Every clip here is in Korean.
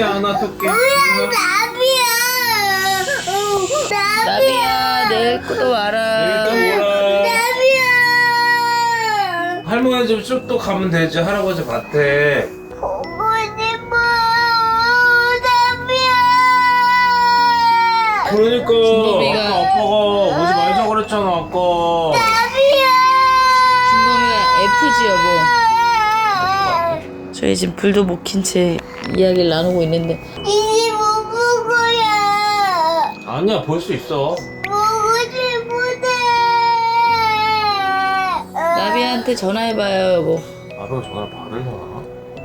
하나 토끼 나비야. 나비야 내일 또 와라 일단 뭐라 나비야. 할머니 집 쭉 또 가면 되지 할아버지 밭에 보고 싶어. 나비야. 그러니까 아까 아빠가 오지 말자 그랬잖아 아까. 준범이가 F지 여보 저희 지금 불도 못 킨 채 이야기를 나누고 있는데 이제 못 볼 거야. 아니야 볼 수 있어 보고 싶은데. 나비한테 전화해봐요 여보 아빠가 전화를 받으려나?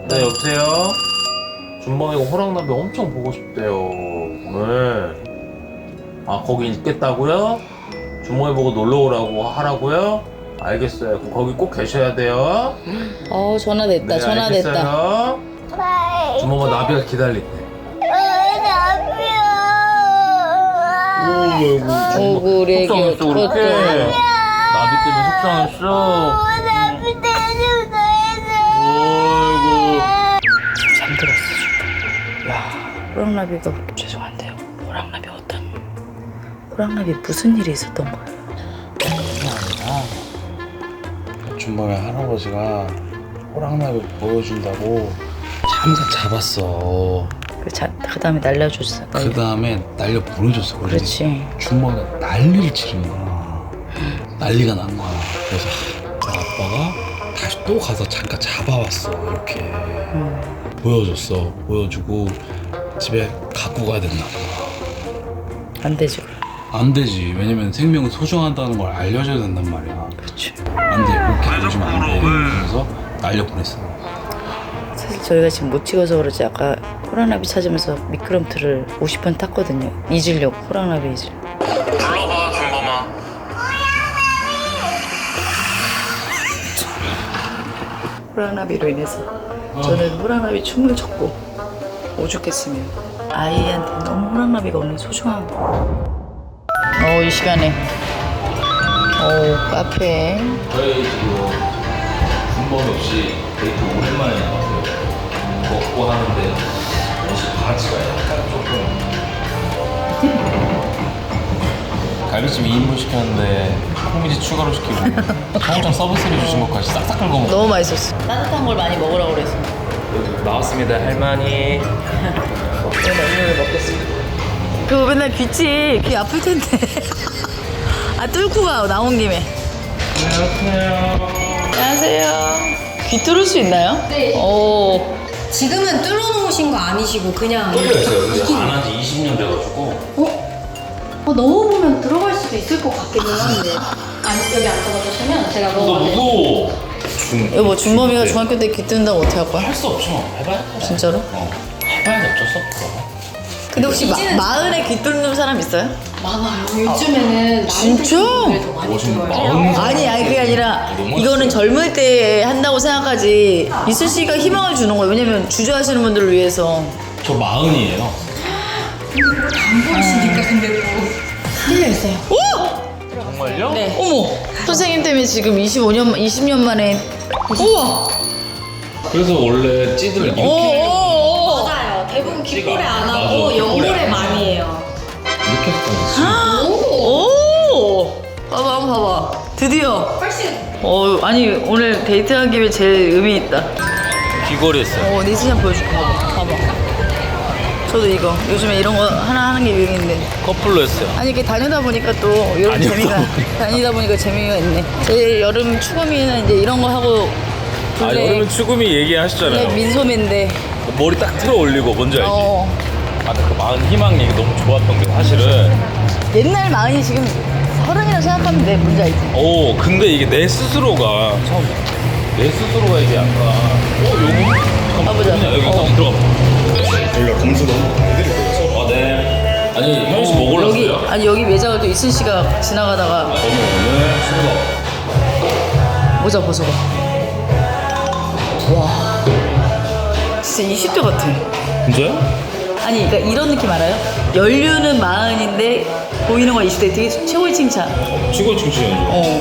네 여보세요? 준범이가 호랑나비 엄청 보고 싶대요 오늘 아 거기 있겠다고요? 준범이 보고 놀러 오라고 하라고요? 알겠어요 그럼 거기 꼭 계셔야 돼요 어 전화 됐다 네, 전화 됐다 알겠어요. 바이. 준범아 나비가 기다린대 나비야. 오구 우리 애기 속상했어 그렇게 나비 때문에 속상했어. 나비 때려줘야 어이구 잠들었어 지금 야 호랑나비가 죄송한데요. 호랑나비 어떤 호랑나비 무슨 일이 있었던 거예요? 준범의 할아버지가 호랑나비 보여준다고 잠깐 잡았어. 그, 자, 그 다음에 날려줬어 그 다음에 날려 보내줬어. 그래. 그렇지 준범이가 난리를 치는 거야. 난리가 난 거야. 그래서 하, 아빠가 다시 또 가서 잠깐 잡아왔어. 이렇게 음. 보여줬어. 보여주고 집에 갖고 가야 된다. 봐. 안 되지 그럼 안 되지. 왜냐면 생명은 소중하다는 걸 알려줘야 된단 말이야. 그렇지 안 돼. 이렇게 보여주면 안 돼. 그래서 날려 보냈어. 사실 저희가 지금 못 찍어서 그렇지 아까 호랑나비 찾으면서 미끄럼틀을 50번 탔거든요. 잊으려고 호랑나비 잊으려 불러봐 준범아 호랑나비로 인해서 저는 호랑나비 춤을 췄고 오죽했으면 아이한테 너무 호랑나비가 오늘 소중한 어 이 시간에. 어 카페. 저희 지금 준범이 없이 데이트 오랜만에 나왔어요 먹고 하는데 옷이 바지가 약간 조금 갈비찜 2인분 시켰는데 콩비지 추가로 시키고 청국장 서비스로 주신 것까지 싹싹 긁어 먹어. 너무 맛있었어. 따뜻한 걸 많이 먹으라고 그래서 나왔습니다 할머니. 오늘 음료를 먹겠습니다. 그 맨날 귀치 귀 아플 텐데. 아 뚫고 가 나온 김에. 안녕하세요. 안녕하세요. 귀 뚫을 수 있나요? 네. 오 지금은 뚫어놓으신 거 아니시고 그냥 뚫려있어요. 근데 안한지 20년 돼가지고. 어? 어 너무 보면 들어갈 수도 있을 것 같기는 한데. 안, 여기 앉아봐주시면 제가 나뭐 무서워 중, 여보 준범이가 중학교 때귀 뚫는다고 어떻게 할 거야? 할 수 없죠. 해봐야 돼. 진짜로? 어. 해봐야 돼. 어쩔 수 없어 근데 혹시 마, 이제는 마흔에 귀 뚫는 사람 있어요? 많아요. 요즘에는 진짜? 더 많이 멋있는 들어요. 아니 아니 그게 아니라 너무 이거는 젊을 때 한다고 생각하지 이슬 씨가 희망을 주는 거예요. 왜냐면 주저하시는 분들을 위해서. 저 마흔이에요. 보이시니까 근데 또. 틀려있어요. 정말요? 네. 어머! 선생님 때문에 지금 25년 20년 만에 우와! 그래서 원래 찌들 이렇게 대부분 귓볼에 안 맞아, 하고 귓볼에 옆볼에 안 많이 해요. 이렇게 했던 오! 봐봐 한번 봐봐. 드디어. 훨씬. 어 아니 오늘 데이트한 김에 제일 의미 있다. 귀걸이 했어요. 어 니스 한 보여줄게. 봐봐 봐봐. 저도 이거. 요즘에 이런 거 하나 하는 게 유행인데. 커플로 했어요. 아니 이렇게 다니다 보니까 또 이런 다니다 재미가 보니까. 다니다 보니까 재미가 있네. 제 여름 추구미는 이제 이런 거 하고 아 블랙, 여름은 추구미 블랙 얘기하시잖아요. 민소매인데 머리 딱 틀어 올리고 뭔지 알지? 어 아그 마흔 희망 얘기 너무 좋았던 게 사실은 옛날 마흔이 지금 서른이라고 생각하면 돼 뭔지 알지? 오 근데 이게 내 스스로가 처음 내 스스로가 이게 약간 어 요거 잠깐만 가보자. 그냥 여기 어. 한번 들어가 저희가 검수도 한번 해드릴 거예요 아네 아니 현씨 여기 먹을래요? 아니 여기 매장을 또 이순 씨가 지나가다가 저는 오늘 술거 모자 벗어봐 와 진짜 20대 같아 진짜요? 아니 그러니까 이런 느낌 알아요? 연륜은 마흔인데 보이는 건 20대 되게 최고의 칭찬 치고 칭찬이죠 어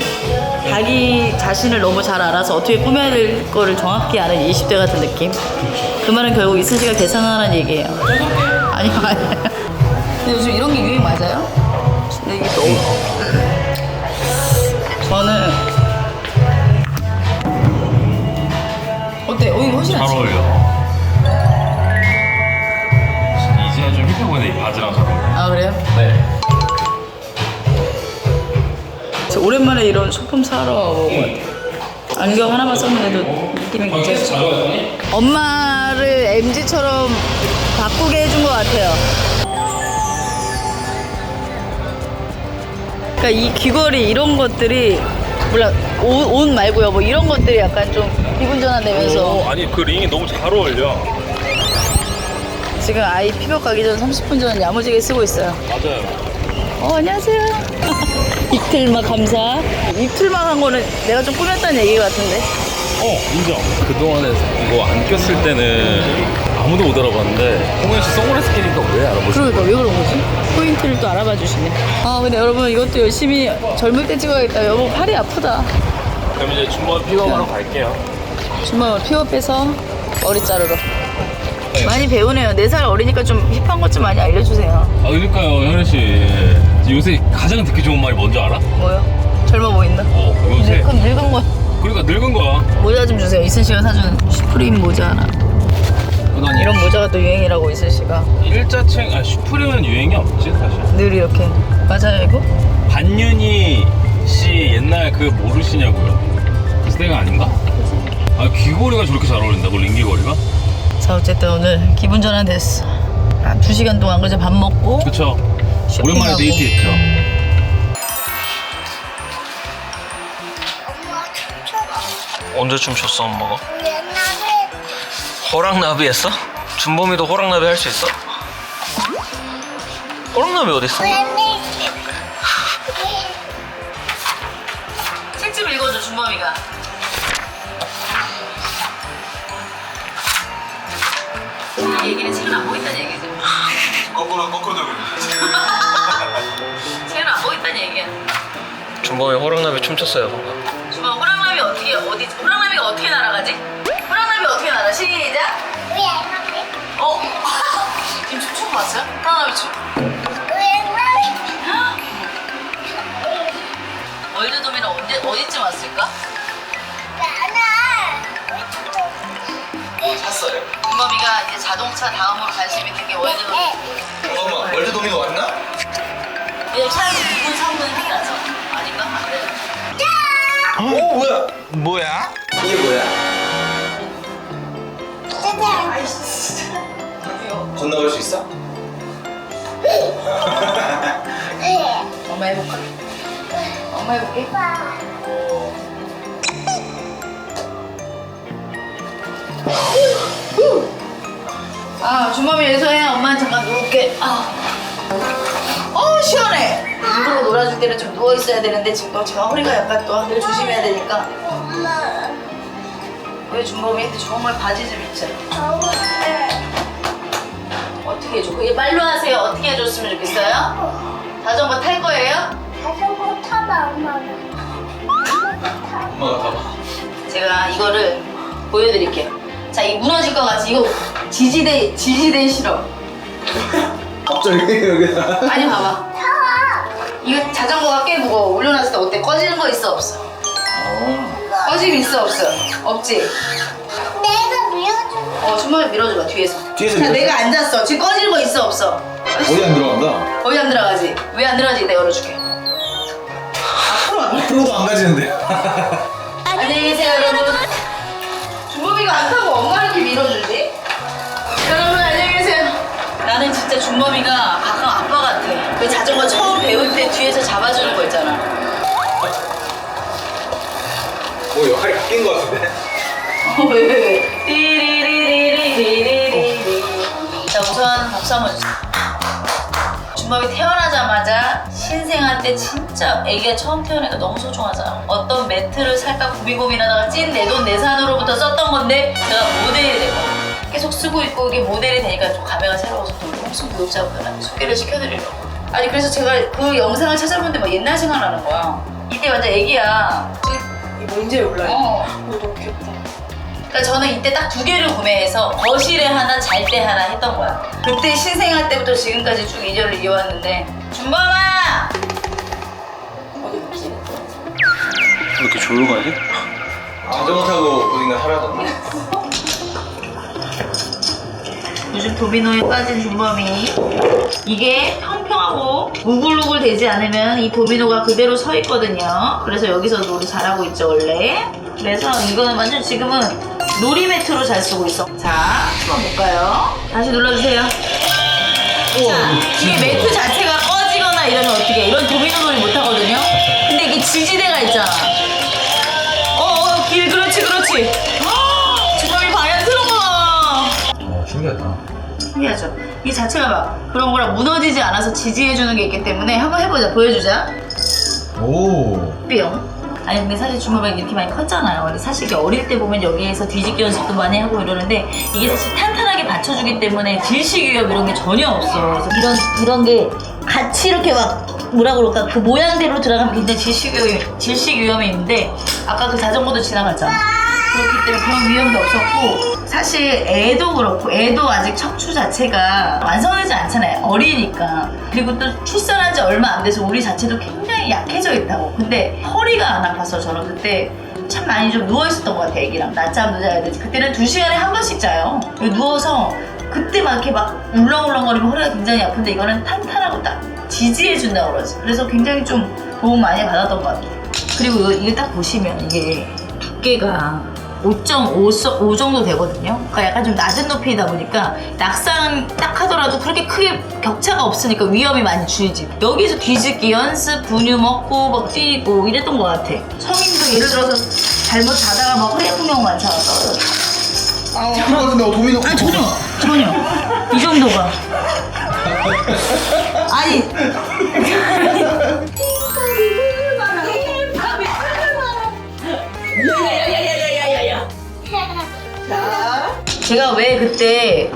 자기 자신을 너무 잘 알아서 어떻게 꾸며야 될 거를 정확히 아는 20대 같은 느낌? 그 말은 결국 이순 씨가 계산하라는 얘기예요. 아니요, 아니요. 근데 요즘 이런 게 유행 맞아요? 근데 이게 너무. 저는. 어때? 어, 이거 훨씬 낫지? 어울려. 바지랑 잘 어울려. 아, 그래요? 네. 저 오랜만에 이런 소품 사러 온 것 같아요. 안경 하나만 썼는데도 느낌이 굉장히 좋아요. 엄마를 MG처럼 바꾸게 해준 것 같아요. 그러니까 이 귀걸이 이런 것들이 몰라 옷, 옷 말고요 뭐 이런 것들이 약간 좀 기분 전환되면서 아니 그 링이 너무 잘 어울려. 지금 아이 피부 가기 전 30분 전 야무지게 쓰고 있어요. 맞아요. 어, 안녕하세요. 이틀막 감사. 이틀막 한 거는 내가 좀 꾸몄다는 얘기 같은데. 어 인정. 그 동안에 이거 안 꼈을 때는 아무도 못 알아봤는데 홍현 씨 선글라스 끼니까 왜 알아보지? 그러니까 왜 그런 거지? 포인트를 또 알아봐 주시네. 아, 근데 여러분 이것도 열심히 젊을 때 찍어야겠다. 여보 팔이 아프다. 그럼 이제 주말 픽업하러 갈게요. 주말 피업해서 머리 자르러. 많이 배우네요. 4살 어리니까 좀 힙한 것 좀 많이 알려주세요. 아 그러니까요 현현 씨 요새 가장 듣기 좋은 말이 뭔지 알아? 뭐요? 젊어 보인다. 어 네, 요새 그럼 늙은 거 그러니까 늙은 거야. 모자 좀 주세요. 이순 씨가 사준 슈프림 모자 하나. 난 이런 모자가 또 유행이라고 이순 씨가 일자층 아 슈프림은 유행이 없지 사실. 늘 이렇게 맞아요 이거? 반윤희 씨 옛날 그 모르시냐고요? 그 세대가 아닌가? 아 귀걸이가 저렇게 잘 어울린다고 링귀걸이가? 자 어쨌든 오늘 기분 전환 됐어. 한두 시간 동안 그저 밥 먹고 그쵸. 쇼핑하고. 오랜만에 데이트했죠. 엄마 춤춰. 언제 춤췄어 엄마가? 옛날에 호랑나비 했어? 준범이도 호랑나비 할 수 있어? 호랑나비 어딨어? 왜책좀 읽어줘 준범이가. 이 얘기는 책은 안 보고 있다는 얘기지. 거꾸로 거꾸로 되고 책은 안 보고 있다는 얘기야. 준범이 호랑나비 춤췄어요 방금 준범 호랑나비 어떻게 어디 호랑나비가 어떻게 날아가지? 호랑나비 어떻게 날아? 시작. 어? 지금 춤춘 거 봤어요? 호랑나비 춤. 월드 도미는 언제 어디쯤 왔을까? 샀어요 준범이가 이제 자동차 다음으로 관심 있는 게 월드도미. 잠깐만 월드도미노 왔나? 왜냐면 차에서 2분 3분 확인하죠. 아닌가? 안 돼. 오 뭐야 뭐야? 이게 뭐야? 건너갈 수 있어? 엄마 해볼까? 엄마 해볼게. 아, 주머니에서 해. 엄마는 잠깐 누울게. 아. 어, 시원해. 일부러 놀아줄 때는 좀 누워 있어야 되는데 지금 제가 허리가 약간 또 늘 조심해야 되니까. 왜 준범이한테 정말 바지 좀 입자. 어떻게 해줘? 그게 말로 하세요. 어떻게 해줬으면 좋겠어요? 자전거 탈 거예요? 자전거 타봐 엄마는. 엄마가 봐봐 제가 이거를 보여드릴게요. 자, 이 무너질 것 같지? 이거 지지대, 지지대 싫어. 갑자기 여기다 아니, 봐봐. 이거 자전거가 꽤 무거워. 올려놨을 때 어때? 꺼지는 거 있어, 없어? 꺼짐 있어, 없어? 없지? 내가 밀어줘. 어, 주머니 밀어줘봐, 뒤에서. 뒤에서 자, 밀어줘? 내가 앉았어. 지금 꺼지는 거 있어, 없어? 어디 안 들어간다? 거의 안 들어가지? 왜 안 들어가지? 내가 열어줄게. 앞으로 안 앞으로도 안 가지는데 안녕히 계세요, 여러분. 이거 안 타고 엉가르게 밀어주지? 여러분 안녕히 계세요. 나는 진짜 준범이가 가끔 아빠 같아. 그 자전거 처음 배울 때 뒤에서 잡아주는 거 있잖아. 뭐 역할이 바뀐 것 같은데? 어, 왜? 띠리리리리리리리. 자 우선 박수 한번 주세요. 준범이 태어나자마자 신생아 때 진짜 아기가 처음 태어나니까 너무 소중하잖아. 어떤 매트를 살까 고민 고민하다가 찐 내 돈 내산으로부터 썼던 건데 내가 모델이 된 거야. 계속 쓰고 있고 이게 모델이 되니까 좀 감회가 새로워서 또 홍수 구독자분들한테 소개를 시켜드리려고. 아니 그래서 제가 그 영상을 찾아보는데 막 옛날 생각나는 거야. 이때 완전 애기야. 지금 경제에 올라요. 어. 어, 너무 귀엽다. 그러니까 저는 이때 딱 두 개를 구매해서 거실에 하나, 잘 때 하나 했던 거야. 그때 신생할 때부터 지금까지 쭉 이절을 이어왔는데 준범아! 어디 갔지? 왜 이렇게 조용하지? 자전거 타고 어딘가 하라던데. 요즘 도미노에 빠진 준범이 이게 평평하고 우글우글 되지 않으면 이 도미노가 그대로 서 있거든요 그래서 여기서 놀이 잘하고 있죠 원래 그래서 이거는 완전 지금은 놀이 매트로 잘 쓰고 있어 자 한번 볼까요 다시 눌러주세요 자 이게 매트 자체가 꺼지거나 이러면 어떻게 해? 이런 도미노 놀이 못 하거든요 근데 이게 지지대가 있잖아 어 어 길 그렇지 그렇지 아, 준범이 방향스러워 어, 신기하다. 신기하죠? 이 자체가 막 그런 거랑 무너지지 않아서 지지해주는 게 있기 때문에 한번 해보자. 보여주자. 오. 뿅. 아니 근데 사실 주먹이 이렇게 많이 컸잖아요. 사실 어릴 때 보면 여기에서 뒤집기 연습도 많이 하고 이러는데 이게 사실 탄탄하게 받쳐주기 때문에 질식 위험 이런 게 전혀 없어. 그래서 이런 이런 게 같이 이렇게 막 뭐라 그럴까 그 모양대로 들어가면 굉장히 질식 위험이 질식 위험이 있는데 아까 그 자전거도 지나갔잖아. 그렇기 때문에 그런 위험도 없었고 사실 애도 그렇고 애도 아직 척추 자체가 완성되지 않잖아요 어리니까 그리고 또 출산한 지 얼마 안 돼서 우리 자체도 굉장히 약해져 있다고. 근데 허리가 안 아파서 저는 그때 참 많이 좀 누워 있었던 것 같아요 애기랑. 낮잠도 자야 되지. 그때는 두 시간에 한 번씩 자요. 누워서 그때 막 이렇게 막 울렁울렁거리면 허리가 굉장히 아픈데 이거는 탄탄하고 딱 지지해준다고 그러지. 그래서 굉장히 좀 도움 많이 받았던 것 같아요. 그리고 이거, 딱 보시면 이게 두께가 5.5 정도 되거든요. 그러니까 약간 좀 낮은 높이다 보니까 낙상 딱 하더라도 그렇게 크게 격차가 없으니까 위험이 많이 줄지. 여기서 뒤집기 연습, 분유 먹고 막 뛰고 이랬던 것 같아. 성인도 예를 들어서 잘못 자다가 막 허리 아픈 경우 많잖아. 아, 거 같은데, 어, 도미노. 아니 전혀 전혀 이 정도가 아니 제가 왜 그때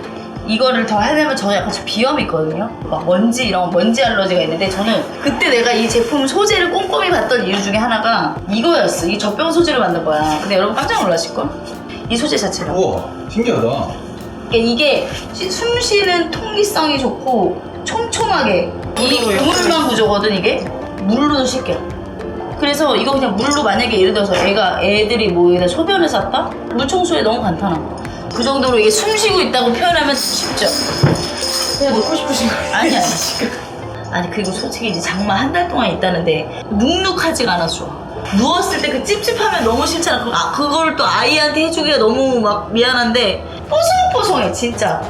이거를 더 하려면 저는 약간 좀 비염이 있거든요. 막 먼지 이런 먼지 알러지가 있는데 저는 그때 내가 이 제품 소재를 꼼꼼히 봤던 이유 중에 하나가 이거였어. 이 젖병 소재를 만든 거야. 근데 여러분 깜짝 놀라실걸? 이 소재 자체가. 우와, 신기하다. 그러니까 이게 시- 숨 쉬는 통기성이 좋고 촘촘하게 이 그물만 구조거든 이게 물로도 씻겨 그래서 이거 그냥 물로 만약에 예를 들어서 애가 애들이 뭐 여기다 소변을 쌌다? 물 청소에 너무 간단한 그 정도로 이게 숨 쉬고 있다고 표현하면 쉽죠. 그냥 놓고 싶으신 거예요? 아니 아니. 아니 그리고 솔직히 이제 장마 한 달 동안 있다는데 눅눅하지가 않아 좋아 누웠을 때 그 찝찝하면 너무 싫잖아. 그, 아, 그걸 또 아이한테 해주기가 너무 막 미안한데 뽀송뽀송해 진짜.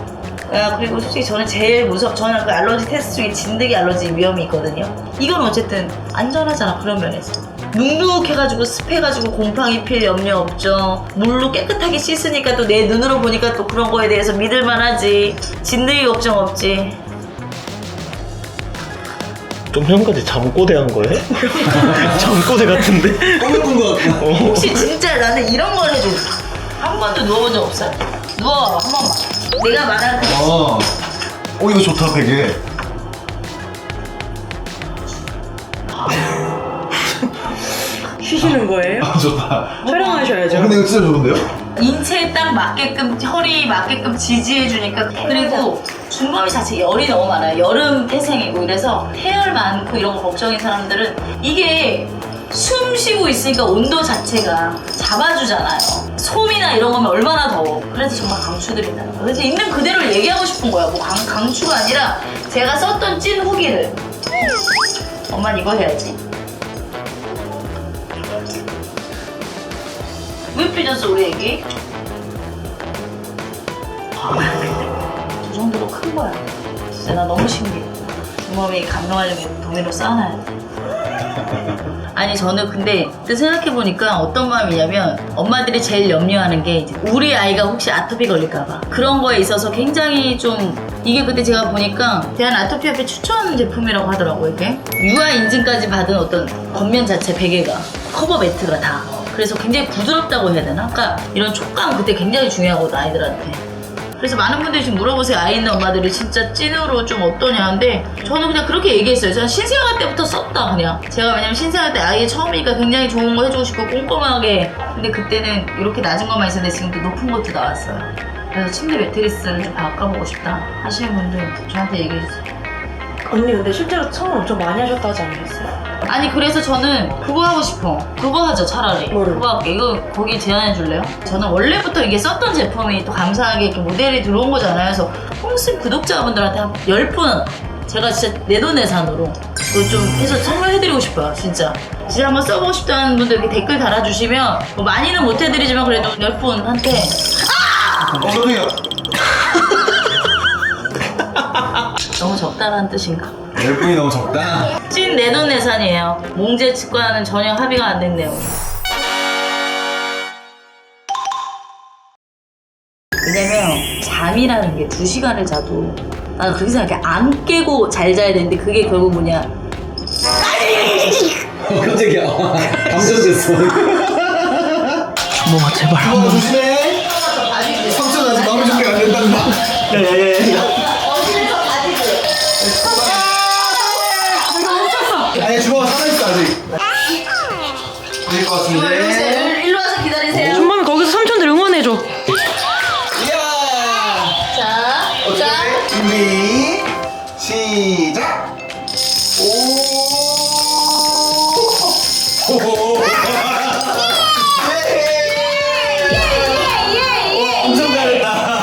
야 그리고 솔직히 저는 제일 무섭 저는 그 알러지 테스트 중에 진드기 알러지 위험이 있거든요. 이건 어쨌든 안전하잖아 그런 면에서 눅눅해가지고 습해가지고 곰팡이 필 염려 없죠 물로 깨끗하게 씻으니까 또 내 눈으로 보니까 또 그런 거에 대해서 믿을만하지 진드기 걱정 없지 좀 전까지 잠꼬대 한 거예요? 잠꼬대 같은데? 꿈을 꾼거 같고. 혹시 진짜 나는 이런 걸 해줘. 한 번도 누워본 적 없어요? 누워봐봐, 한 번만. 내가 말한 그 어. 어, 이거 좋다, 베개. 쉬시는 거예요? 아, 좋다. 촬영하셔야죠. 어, 근데 이거 진짜 좋은데요? 인체에 딱 맞게끔, 허리 맞게끔 지지해주니까. 그리고 준범이 자체 열이 너무 많아요. 여름 태생이고 이래서 태열 많고 이런 거 걱정인 사람들은 이게 숨 쉬고 있으니까 온도 자체가 잡아주잖아요. 솜이나 이런 거면 얼마나 더워. 그래서 정말 강추드린다는 거예요. 그래서 있는 그대로 얘기하고 싶은 거야. 뭐 강, 강추가 아니라 제가 썼던 찐 후기를. 엄만 이거 해야지. 왜 삐졌어 우리 애기? 아, 저 정도로 큰 거야. 진짜 나 너무 신기해. 주머니 감동하려면 도미노 쌓아놔야 돼. 아니 저는 근데 또 생각해 보니까 어떤 마음이냐면 엄마들이 제일 염려하는 게 이제 우리 아이가 혹시 아토피 걸릴까봐 그런 거에 있어서 굉장히 좀 이게 그때 제가 보니까 대한 아토피협회 추천 제품이라고 하더라고요 이게 유아 인증까지 받은 어떤 겉면 자체 베개가 커버 매트가 다 그래서 굉장히 부드럽다고 해야 되나? 그러니까 이런 촉감 그때 굉장히 중요하거든 아이들한테 그래서 많은 분들이 지금 물어보세요. 아이 있는 엄마들이 진짜 찐으로 좀 어떠냐는데 저는 그냥 그렇게 얘기했어요. 저는 신생아 때부터 썼다 그냥. 제가 왜냐면 신생아 때 아이 처음이니까 굉장히 좋은 거 해주고 싶고 꼼꼼하게. 근데 그때는 이렇게 낮은 것만 있었는데 지금 또 높은 것도 나왔어요. 그래서 침대 매트리스를 좀 바꿔보고 싶다 하시는 분들 저한테 얘기해주세요. 언니 근데 실제로 처음 엄청 많이 하셨다 하지 않으셨어요? 아니 그래서 저는 그거 하고 싶어. 그거 하죠 차라리. 뭐를? 그거 할게. 이거 거기 제안해 줄래요? 저는 원래부터 이게 썼던 제품이 또 감사하게 이렇게 모델이 들어온 거잖아요. 그래서 홈스 구독자분들한테 한 10분 제가 진짜 내 돈내 산으로 그거 좀 해서 선물해드리고 싶어요 진짜. 진짜 한번 써보고 싶다는 분들 이렇게 댓글 달아주시면 뭐 많이는 못 해드리지만 그래도 10분한테. 어, 깜짝이 너무 적다라는 뜻인가? 열분이 너무 적다. 찐 내돈 내산이에요 몽제 측과는 전혀 합의가 안된 내용 왜냐면 잠이라는 게 두 시간을 자도 나는 그렇게 생각해 안 깨고 잘 자야 되는데 그게 결국 뭐냐 깜짝이야. 감정됐어. 주먹아 제발 한 번. 조심해. 삼촌 아직 마음의 준비가 안 된단다. 야야야 것 같은데. 일로 와서 기다리세요 준범이 거기서 삼촌들 응원해줘. 이야. 자, 자 준비 시작. 오. 오. 예. 엄청 잘했다.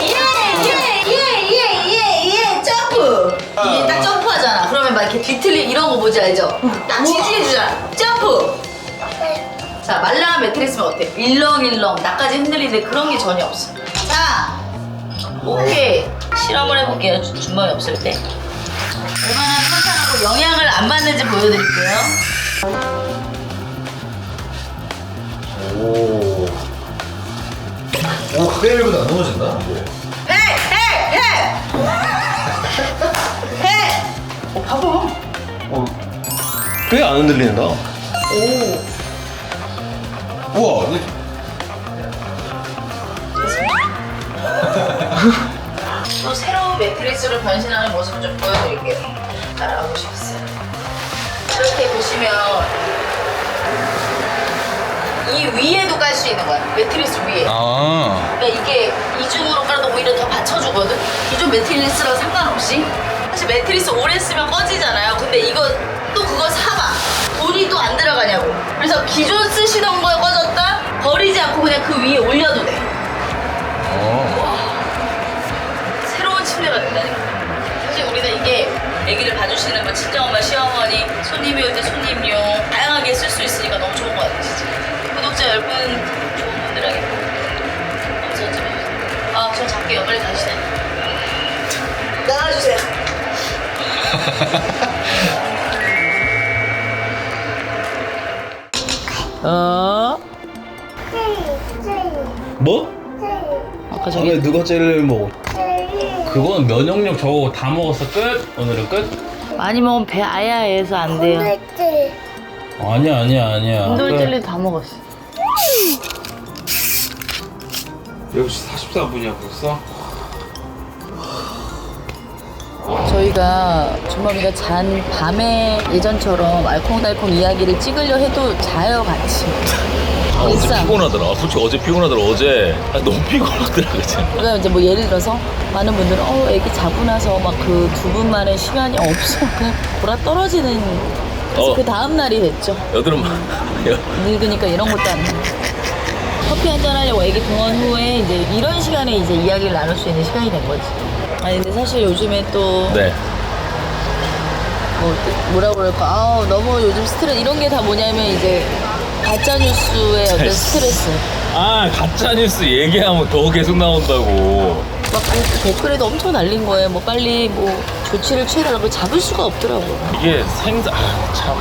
예예예예예 점프 이게 딱 점프하잖아 그러면 막 이렇게 뒤틀리 이런 거 뭔지 알죠? 딱 지지해주잖아 점프 자 말랑한 매트리스면 어때? 일렁일렁 나까지 흔들리는데 그런 게 전혀 없어. 자 오케이. 실험을 해볼게요. 주- 주머니 없을 때. 얼마나 탄탄하고 영양을 안 받는지 보여드릴게요. 오. 오 가까이 보다 안 넘어진다. 헤헤헤헤 어 봐봐. 꽤안 흔들린다. 우와. 또 새로운 매트리스로 변신하는 모습 좀 보여드릴게요. 따라오시겠어요? 이렇게 보시면 이 위에도 깔 수 있는 거야. 매트리스 위에. 아. 그러니까 이게 이중으로 깔아도 오히려 더 받쳐주거든. 기존 매트리스랑 상관없이. 사실 매트리스 오래 쓰면 꺼지잖아요. 근데 이거 또 그거 사봐. 돈이 또 안 들어가냐고. 그래서 기존 쓰시던 거에 꺼졌다 버리지 않고 그냥 그 위에 올려도 돼. 새로운 침대가 된다니까. 사실 우리는 이게 아기를 봐주시는 뭐 친정엄마, 시어머니, 손님이 올 때 손님용 다양하게 쓸 수 있으니까 너무 좋은 것 같아요, 진짜. 구독자 여러분 좋은 분들에게 엄청 좀 해주세요. 아, 저 작게요. 빨리 가주세요. 나가주세요. 어? 뭐? 아까 전에 누가 제일 먹어? 그건 면역력 저거 다 먹었어 끝? 오늘은 끝? 많이 먹으면 배 아야해서 안 돼요. 아니야 아니야 아니야. 인돌 그래. 젤리 다 먹었어. 역시 44분이야 벌써? 저희가 주머니가 잔 밤에 예전처럼 알콩달콩 이야기를 찍으려 해도 자요 같이. 아, 어제 일상. 피곤하더라. 솔직히 어제 피곤하더라. 어제 아, 너무 피곤하더라, 그치? 그러니까 이제 뭐 예를 들어서 많은 분들은 어 애기 자고 나서 막 그 두 분만의 시간이 없어 그냥 돌아 떨어지는 그래서 어. 그 다음 날이 됐죠. 여드름 늙으니까 이런 것도 안 돼. 커피 한잔 하려고 애기 등원 후에 이제 이런 시간에 이제 이야기를 나눌 수 있는 시간이 된 거지. 아니 근데 사실 요즘에 또 네. 뭐, 뭐라 그럴까 아 너무 요즘 스트레스 이런 게 다 뭐냐면 이제 가짜 뉴스의 어떤 스트레스 아, 가짜 뉴스 얘기하면 더 계속 나온다고. 막 그 댓글에도 엄청 날린 거예요 뭐 빨리 뭐 조치를 취해달라고 잡을 수가 없더라고 이게 생사, 아, 참.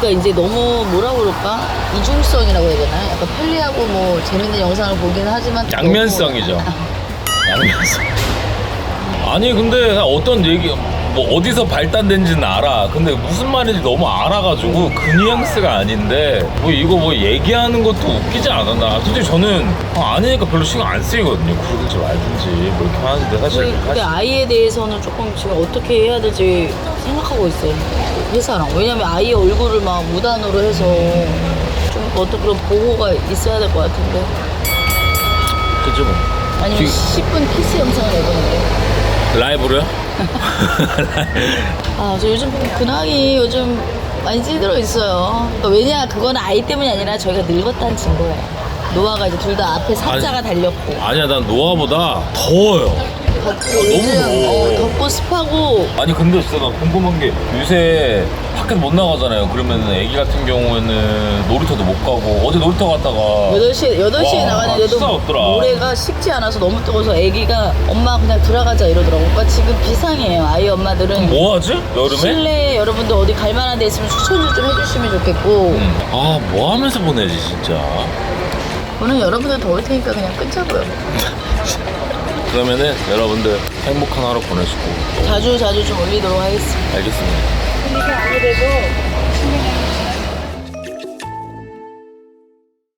그러니까 이제 너무 뭐라 그럴까 이중성이라고 해야 되나 약간 편리하고 뭐 재밌는 영상을 보긴 하지만 또 양면성이죠. 너무- 양면성. 아니, 근데 어떤 얘기, 뭐 어디서 발단된지는 알아. 근데 무슨 말인지 너무 알아가지고 그 뉘앙스가 아닌데 뭐 이거 뭐 얘기하는 것도 웃기지 않았나. 솔직히 저는 어, 아니니까 별로 신경 안 쓰이거든요. 그러든지 말든지 뭐 이렇게 하는데 사실 근데 사실 아이에 대해서는 조금 지금 어떻게 해야 될지 생각하고 있어요. 회사랑. 왜냐면 아이 얼굴을 막 무단으로 해서 좀 어떤 그런 보호가 있어야 될 것 같은데. 그죠 뭐. 아니면 지- 10분 키스 영상을 내보는데. 라이브로요? 아, 저 요즘 근황이 요즘 많이 찌들어 있어요. 그러니까 왜냐, 그건 아이 때문이 아니라 저희가 늙었다는 증거예요. 노아가 이제 둘 다 앞에 사자가 아니, 달렸고. 아니야 난 노아보다 더워요. 덥고 너무 요즘 더워. 어, 덥고 습하고 아니 근데 진짜 나 궁금한 게 요새 밖에 못 나가잖아요. 그러면 애기 같은 경우에는 놀이터도 못 가고 어제 놀이터 갔다가 8시에, 8시에 와, 나갔는데도 진짜 없더라. 모래가 식지 않아서 너무 뜨거워서 애기가 엄마 그냥 들어가자 이러더라고. 그러니까 지금 비상이에요. 아이 엄마들은. 뭐 하지? 여름에? 실내에 여러분들 어디 갈 만한 데 있으면 추천 좀 해주시면 좋겠고. 아뭐 하면서 보내지 진짜. 저는 여러분들 더울 테니까 그냥 끊자고요. 그러면은 여러분들 행복한 하루 보내시고 자주 자주 좀 올리도록 하겠습니다. 알겠습니다. 이게 아무래도